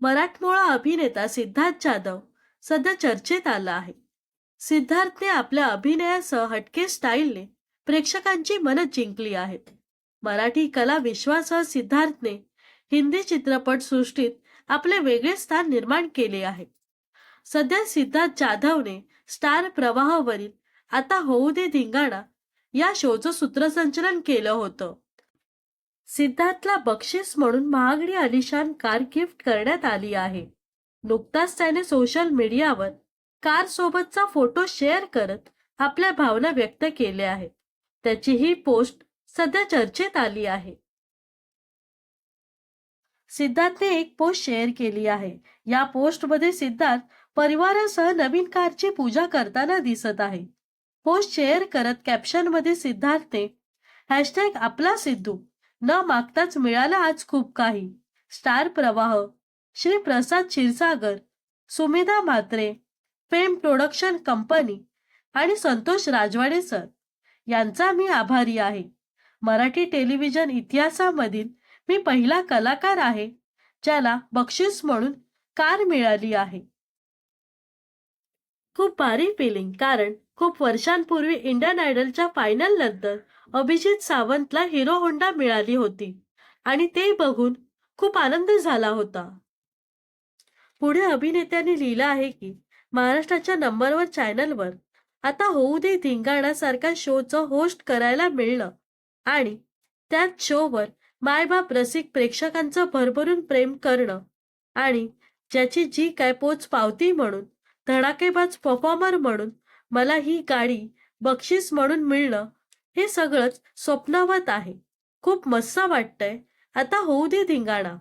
मराठमोळा अभिनेता सिद्धार्थ जाधव सध्या चर्चेत आला आहे. सिद्धार्थने आपल्या अभिनयासह हटके स्टाईलने प्रेक्षकांची मनं जिंकली आहेत. मराठी कला विश्वासह सिद्धार्थने हिंदी चित्रपट सृष्टीत आपले वेगळे स्थान निर्माण केले आहे. सध्या सिद्धार्थ जाधवने स्टार प्रवाहावरील आता होऊ दे धिंगाणा या शोचं सूत्रसंचलन केलं होतं. सिद्धार्थला बक्षीस म्हणून महागडी अलिशान कार गिफ्ट करण्यात आली आहे. नुकताच त्याने सोशल मीडियावर कार सोबतचा फोटो शेअर करत आपल्या भावना व्यक्त केल्या आहेत. त्याची ही पोस्ट सध्या चर्चेत आली आहे. सिद्धार्थने एक पोस्ट शेअर केली आहे. या पोस्टमध्ये सिद्धार्थ परिवारासह नवीन कारची पूजा करताना दिसत आहे. पोस्ट शेअर करत कॅप्शनमध्ये सिद्धार्थने हॅशटॅग आपला सिद्धू न मागताच मिळाला आज खूप काही. Star Pravah Shri Prasad Kshirsagar Sumedha Mhatre fame production company आणि संतोष राजवाडे सर. यांचा मी आभारी आहे. मराठी टेलिव्हिजन इतिहासामधील मी पहिला कलाकार आहे ज्याला बक्षीस म्हणून कार मिळाली आहे. खूप भारी फिलिंग कारण खूप वर्षांपूर्वी इंडियन आयडलच्या फायनल नंतर अभिजित सावंतला हिरो होंडा मिळाली होती आणि ते बघून खूप आनंद झाला होता. पुढे अभिनेत्याने लिहिलं आहे की महाराष्ट्राच्या नंबर वन चॅनलवर आता होऊ दे धिंगाणासारख्या शोचं होस्ट करायला मिळणं आणि त्याच शोवर मायबाप रसिक प्रेक्षकांचं भरभरून प्रेम करणं आणि ज्याची जी काय पोच पावती म्हणून धडाकेबाज परफॉर्मर म्हणून मला ही गाडी बक्षीस म्हणून मिळणं हे सगळंच स्वप्नावत आहे. खूप मस्त वाटतंय. आता होऊ दे धिंगाणा.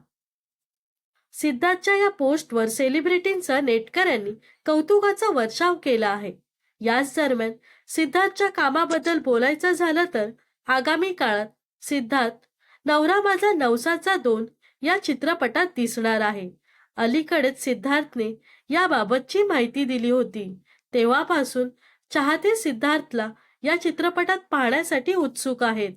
सिद्धार्थच्या या पोस्टवर सेलिब्रिटींचा नेटकऱ्यांनी कौतुकाचा वर्षाव केला आहे. याच दरम्यान सिद्धार्थच्या कामाबद्दल बोलायचं झालं तर आगामी काळात सिद्धार्थ नवरा माझा नवसाचा दोन या चित्रपटात दिसणार आहे. अलीकडेच सिद्धार्थने याबाबतची माहिती दिली होती. तेव्हापासून चाहते सिद्धार्थला या चित्रपटात पाहण्यासाठी उत्सुक आहेत.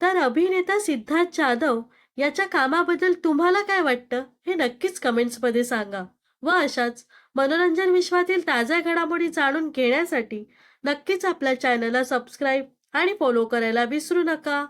तर अभिनेता सिद्धार्थ जाधव याच्या कामाबद्दल तुम्हाला काय वाटतं? हे नक्कीच कमेंट्समध्ये सांगा. व अशाच मनोरंजन विश्वातील ताज्या घडामोडी जाणून घेण्यासाठी नक्कीच आपल्या चॅनलला सबस्क्राईब आणि फॉलो करायला विसरू नका.